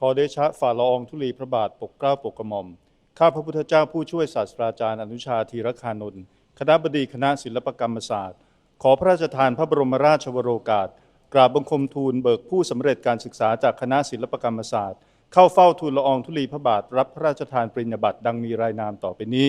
ขอเดชะฝ่าละอองธุลีพระบาทปกเกล้าปกกระหม่อม ข้าพระพุทธเจ้าผู้ช่วยศาสตราจารย์อนุชาธีรคานนท์คณะบดีคณะศิลปกรรมศาสตร์ ขอพระราชทานพระบรมราชวโรกาส กราบบังคมทูลเบิกผู้สำเร็จการศึกษาจากคณะศิลปกรรมศาสตร์ เข้าเฝ้าทูลละอองธุลีพระบาทรับพระราชทานปริญญาบัตรดังมีรายนามต่อไปนี้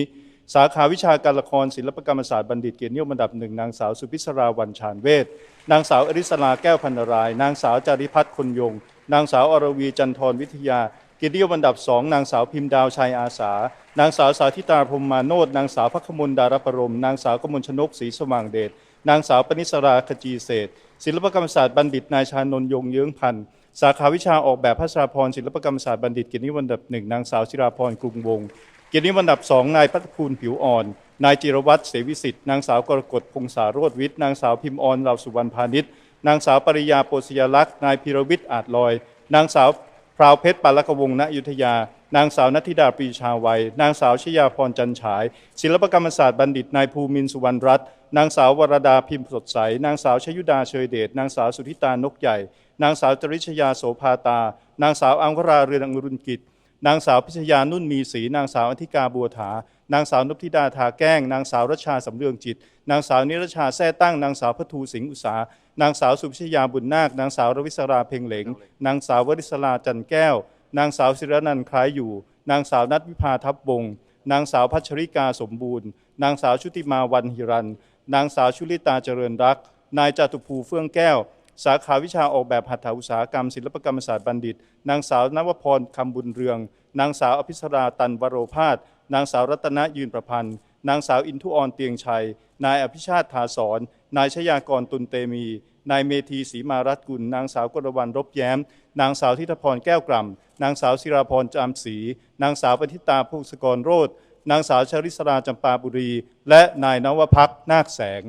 สาขาวิชาการละครศิลปกรรมศาสตร์บัณฑิตเกียรตินิยมอันดับหนึ่งนางสาวสุพิศราวันชาญเวทนางสาวอริสลาแก้วพันราย นางสาวจาริพัฒน์คนยง นางสาวอรวีจันทรวิทยาเกียรติยมอันดับสองนางสาวพิมพ์ดาวชัยอาสา นางสาวสาธิตาพรมมาโนดนางสาวพักขมลดารประรม นางสาวกมลชนกศรีสว่างเดชนางสาวปนิสราขจีเศษศิลปกรรมศาสตร์บัณฑิตนายชานนยงเยื้องพันธ์สาขาวิชาออกแบบพัชาพรศิลปกรรมศาสตร์บัณฑิตเกียรตินิยมอันดับหนึ่งนางสาวชิราพรกรุงวงศ์เกียรตินิยมอันดับสองนายพัฒภูลผิวอ่อน นายจิรวัตรเสวิสิทธิ์นางสาวกรกฎพงษาโรธวิทย์นางสาวพิมพ์ออนเราสุวรรณพาณิชย์ นางสาวปริยาโปสยลักษณ์ นายพิรวิทย์อาจลอย นางสาวพราวเพชรปาลกวงณอยุธยา นางสาวนัทธิดาปรีชาวัย นางสาวชยาพรจันฉาย ศิลปกรรมศาสตร์บัณฑิต นายภูมินสุวรรณรัตน์ นางสาววรดาพิมพ์สดใส นางสาวชยุดาเชยเดช นางสาวสุธิตานกใหญ่ นางสาวจริชยาโสภาตา นางสาวอังวราเรืองอรุณกิจ นางสาวพิชยานุ่นมีศรีนางสาวอธิกาบัวถานางสาวนพธิดาทาแก้ง นางสาวรัชชาสำเรืองจิต นางสาวนิรชาแท้ตั้ง นางสาวพทูสิงห์อุษานางสาวสุพิชยาบุญนาคนางสาวรวิศราเพ่งเหลง นางสาววริศราจันแก้ว นางสาวศิรนันท์คล้ายอยู่ นางสาวนัทวิภาทับวงนางสาวพัชริกาสมบูรณ์ นางสาวชุติมาวันหิรัน นางสาวชุลิตาเจริญรัก นายจตุภูเฟื่องแก้ว สาขาวิชาออกแบบหัตถอุตสาหกรรม ศิลปกรรมศาสตร์บัณฑิต นางสาวนวพรคำบุญเรือง นางสาวอภิสราตันวโรพาสนางสาวรัตนยืนประพันธ์ นางสาวอินทุออนเตียงชัย นายอภิชาติถาสอน นายชยากรตุลเตมี นายเมธีศรีมารัตกุล นางสาวกรวรรณรบแย้ม นางสาวทิตพรแก้วกล่ำนางสาวศิราพรจามศรี นางสาวปฏิตาภูสกรโรธนางสาวชริศราจำปาบุรี และนายนวพักนาคแสง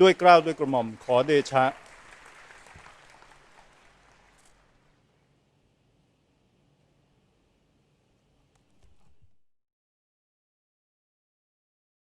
ด้วยเกล้าวด้วยกระหม่อมขอเดชะ